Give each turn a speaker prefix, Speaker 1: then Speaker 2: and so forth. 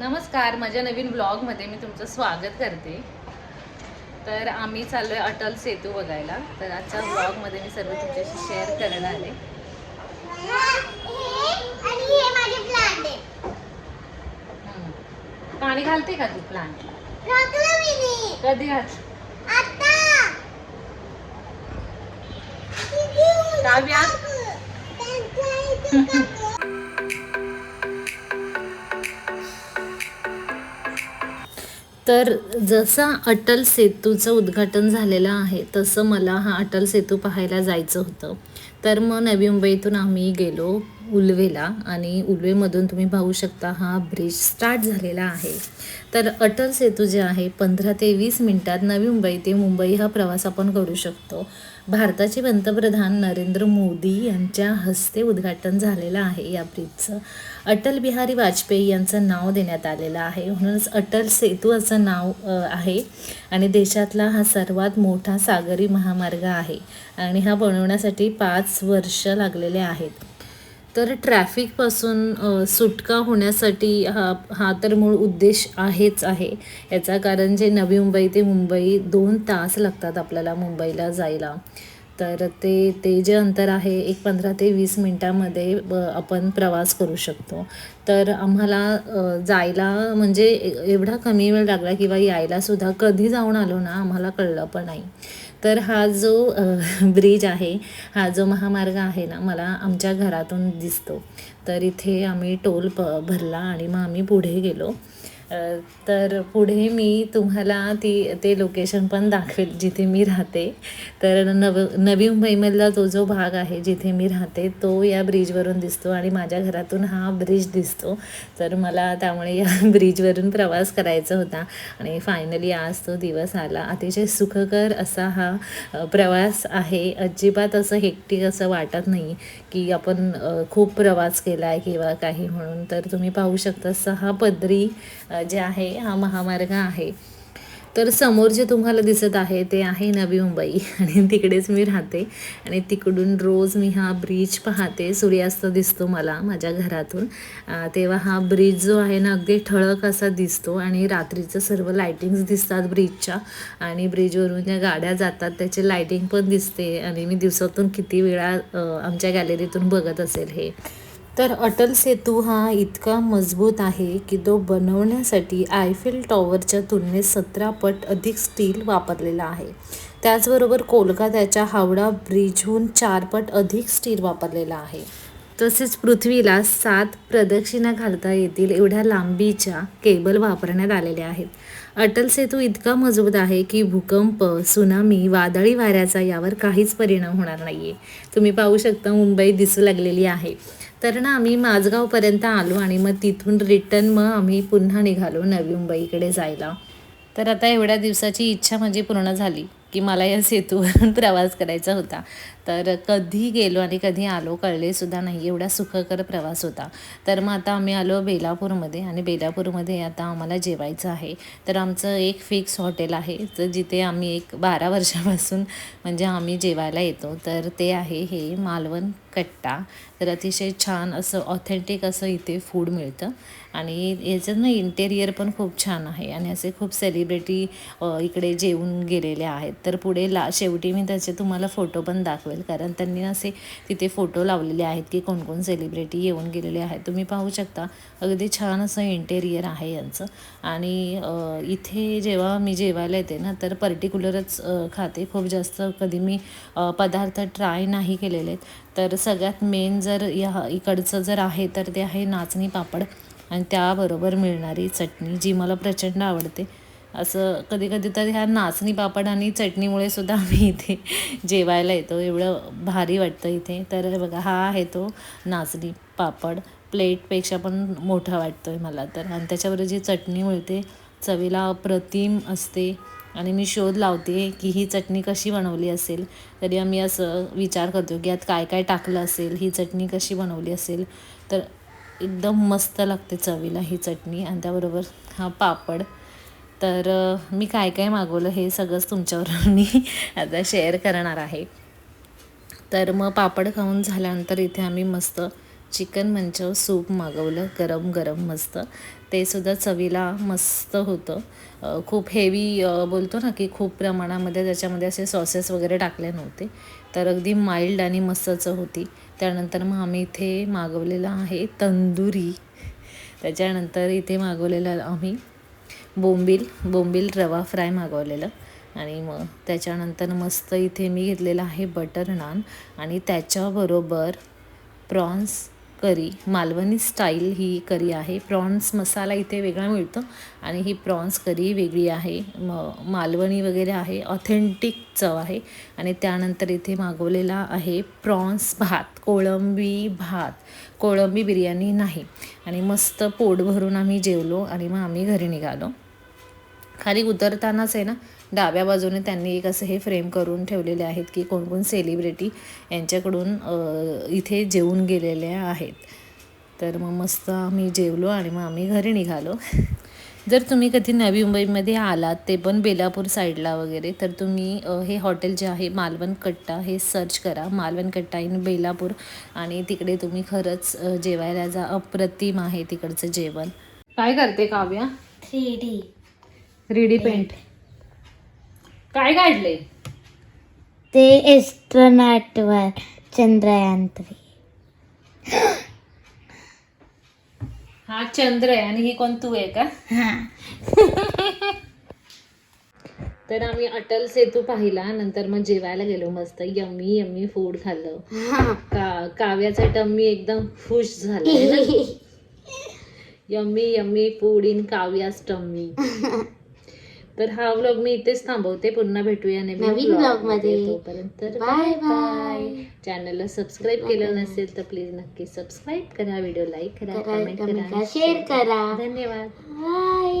Speaker 1: नमस्कार माझ्या नवीन ब्लॉगमध्ये मी तुमचं स्वागत करते. तर आम्ही चाललो आहे अटल सेतू बघायला. तर आजच्या ब्लॉगमध्ये मी सर्व तुमच्याशी शेअर करायला आले
Speaker 2: प्लांट आहे.
Speaker 1: पाणी घालते का तू प्लांट. कधी घाल? काव्या? तर जसा अटल सेतूचं उद्घाटन झालेलं आहे तसं मला हा अटल सेतू पाहायला जायचं होतं. तर मग नवी मुंबईतून आम्ही गेलो उल्वेला आणि उल्वेमधून तुम्ही पाहू शकता हा ब्रिज स्टार्ट झालेला आहे. तर अटल सेतू जे आहे पंधरा ते वीस मिनटात नवी मुंबई ते मुंबई हा प्रवास आपण करू शकतो. भारताचे पंतप्रधान नरेंद्र मोदी यांच्या हस्ते उद्घाटन झालेलं आहे या ब्रिजचं. अटल बिहारी वाजपेयी यांचं नाव देण्यात आलेलं आहे. म्हणूनच अटल सेतू असं नाव आहे. आणि देशातला हा सर्वात मोठा सागरी महामार्ग आहे. आणि हा बनवण्यासाठी पाच वर्ष लागलेले आहेत. तर ट्रॅफिकपासून सुटका होण्यासाठी हा हा तर मूळ उद्देश आहेच आहे. याचा कारण जे नवी मुंबई ते मुंबई दोन तास लागतात आपल्याला मुंबईला जायला. तर ते ते जे अंतर आहे एक पंधरा ते वीस मिनटामध्ये आपण प्रवास करू शकतो. तर आम्हाला जायला म्हणजे एवढा कमी वेळ लागला किंवा यायलासुद्धा कधी जाऊन आलो ना आम्हाला कळलं पण नाही. तर हा जो ब्रिज आहे हा जो महामार्ग आहे ना मला आमच्या घरातून दिसतो. तर इथे आम्ही टोल प भरला आणि मग आम्ही पुढे गेलो. तर पुढे मी तुम्हाला ती ते लोकेशन पण दाखवेल जिथे मी राहते. तर नव नवी मुंबईमधला जो जो भाग आहे जिथे मी राहते तो या ब्रिजवरून दिसतो आणि माझ्या घरातून हा ब्रिज दिसतो. तर मला त्यामुळे या ब्रिजवरून प्रवास करायचा होता. आणि फायनली आज तो दिवस आला. अतिशय सुखकर असा हा प्रवास आहे. अजिबात असं हेक्टिक असं वाटत नाही की आपण खूप प्रवास केला आहे किंवा काही म्हणून. तर तुम्ही पाहू शकता सहा पदरी जे आहे हा महामार्ग आहे. तर समोर जे तुम्हाला दिसत आहे ते आहे नवी मुंबई. आणि तिकडेच मी राहते. आणि तिकडून रोज मी हा ब्रिज पाहते. सूर्यास्त दिसतो मला माझ्या घरातून. तेव्हा हा ब्रिज जो आहे ना अगदी ठळक असा दिसतो. आणि रात्रीचं सर्व लायटिंग्स दिसतात ब्रिजच्या. आणि ब्रिजवरून ज्या गाड्या जातात त्याची लायटिंग पण दिसते. आणि मी दिवसातून किती वेळा आमच्या गॅलरीतून बघत असेल हे. तर अटल सेतू हा इतका मजबूत आहे की तो बनवण्यासाठी आयफिल टॉवरच्या तुलनेत सतरा पट अधिक स्टील वापरलेला आहे. त्याचबरोबर कोलकात्याच्या हावडा ब्रिजहून चार पट अधिक स्टील वापरलेला आहे. तसेच पृथ्वीला सात प्रदक्षिणा घालता येतील एवढ्या लांबीच्या केबल वापरण्यात आलेल्या आहेत. अटल सेतू इतका मजबूत आहे की भूकंप सुनामी वादळी वाऱ्याचा यावर काहीच परिणाम होणार नाही आहे तुम्ही पाहू शकता मुंबई दिसू लागलेली आहे. तर ना आम्ही माझगावपर्यंत आलो आणि मग तिथून रिटर्न मग आम्ही पुन्हा निघालो नवी मुंबईकडे जायला. तर आता एवढ्या दिवसाची इच्छा माझी पूर्ण झाली. की मला या सेतूवरून प्रवास करायचा होता. तर कधी गेलो आणि कधी आलो कळलेसुद्धा नाही. एवढा सुखकर प्रवास होता. तर मग आता आम्ही आलो बेलापूरमध्ये आणि बेलापूरमध्ये आता आम्हाला जेवायचं आहे. तर आमचं एक फिक्स हॉटेल आहे. तर जिथे आम्ही एक बारा वर्षापासून म्हणजे आम्ही जेवायला येतो. तर ते आहे हे मालवण कट्टा. तर अतिशय छान असं ऑथेंटिक असं इथे फूड मिळतं. आणि याचं ना इंटेरियर पण खूप छान आहे. आणि असे खूप सेलिब्रिटी इकडे जेवून गेलेले आहेत. तर पुढे ला शेवटी मी त्याचे तुम्हाला फोटो पण दाखवेल. कारण त्यांनी असे तिथे फोटो लावलेले आहेत की कोणकोण सेलिब्रिटी येऊन गेलेले आहेत. तुम्ही पाहू शकता. अगदी छान असं इंटेरियर आहे यांचं. आणि इथे जेव्हा मी जेवायला येते ना तर पर्टिक्युलरच खाते खूप जास्त. कधी मी पदार्थ ट्राय नाही केलेले आहेत तर सगळ्यात मेन जर या इकडचं जर आहे तर ते आहे नाचणी पापड. आणि त्याबरोबर मिळणारी चटणी जी मला प्रचंड आवडते. असं कधी कधी तर ह्या नाचणी पापड आणि चटणीमुळे सुद्धा आम्ही इथे जेवायला येतो. एवढं भारी वाटतं इथे. तर बघा हा आहे तो नाचणी पापड. प्लेटपेक्षा पण मोठा वाटतो आहे मला तर. आणि त्याच्यावर जी चटणी मिळते चवीला अप्रतिम असते. आणि मी शोध लावते की ही चटणी कशी बनवली असेल. तरी आम्ही असं विचार करतो की यात काय काय टाकलं असेल ही चटणी कशी बनवली असेल. तर एकदम मस्त लागते चवीला ही चटणी आणि त्याबरोबर हा पापड. तर मी काय काय मागवलं हे सगळंच तुमच्यावर मी आता शेअर करणार आहे. तर मग पापड खाऊन झाल्यानंतर इथे आम्ही मस्त चिकन मंचव सूप मागवलं गरम गरम मस्त. ते सुद्धा चवीला मस्त होतं. खूप हेवी बोलतो ना की खूप प्रमाणामध्ये त्याच्यामध्ये असे सॉसेस वगैरे टाकले नव्हते. तर अगदी माइल्ड आणि मस्तच होती. त्यानंतर मग आम्ही इथे मागवलेलं आहे तंदुरी. त्याच्यानंतर इथे मागवलेलं आम्ही बोंबील बोंबील रवा फ्राय मागवलेलं. आणि मग त्याच्यानंतर मस्त इथे मी घेतलेलं आहे बटर नान आणि त्याच्याबरोबर प्रॉन्स करी. मालवणी स्टाईल ही करी आहे. प्रॉन्स मसाला इथे वेगळा मिळतो आणि ही प्रॉन्स करी वेगळी आहे. म मालवणी वगैरे आहे. ऑथेंटिक चव आहे. आणि त्यानंतर इथे मागवलेला आहे प्रॉन्स भात कोळंबी भात. कोळंबी बिर्याणी नाही. आणि मस्त पोट भरून आम्ही जेवलो आणि मग आम्ही घरी निघालो. खाली उतरतानाच आहे ना डाव्या बाजूने त्यांनी एक असं हे फ्रेम करून ठेवलेले आहेत की कोणकोण सेलिब्रिटी यांच्याकडून इथे जेवून गेलेले आहेत. तर मग मस्त आम्ही जेवलो आणि मग आम्ही घरी निघालो. जर तुम्ही कधी नवी मुंबईमध्ये आलात ते पण बेलापूर साईडला वगैरे तर तुम्ही हे हॉटेल जे आहे मालवण कट्टा हे सर्च करा. मालवण कट्टा इन बेलापूर आणि तिकडे तुम्ही खरंच जेवायला जा. अप्रतिम आहे तिकडचं जेवण. काय करते Kavya?
Speaker 2: Three D.
Speaker 1: Three D paint. काय काढले
Speaker 2: ते एस्ट्रोनॉट वर चंद्रयान थ्री
Speaker 1: हा चंद्र आहे आणि ही कोण तू आहे का?
Speaker 2: हा.
Speaker 1: तर आम्ही अटल सेतू पाहिला नंतर मग जेवायला गेलो मस्त. यम्मी यम्मी फूड खाल्लं. का काव्याचा टम्मी एकदम खुश झालाय ना. Yummy yummy food in Kavya's tummy. तर हा व्लॉग मी इथेच थांबवते. पुन्हा भेटूया
Speaker 2: नवीन व्लॉगमध्ये
Speaker 1: तोपर्यंत
Speaker 2: बाय बाय
Speaker 1: चॅनलला सबस्क्राईब केलं नसेल तर प्लीज नक्की सबस्क्राईब करा व्हिडिओ लाईक करा कमेंट
Speaker 2: करा. शेअर करा.
Speaker 1: धन्यवाद.
Speaker 2: बाय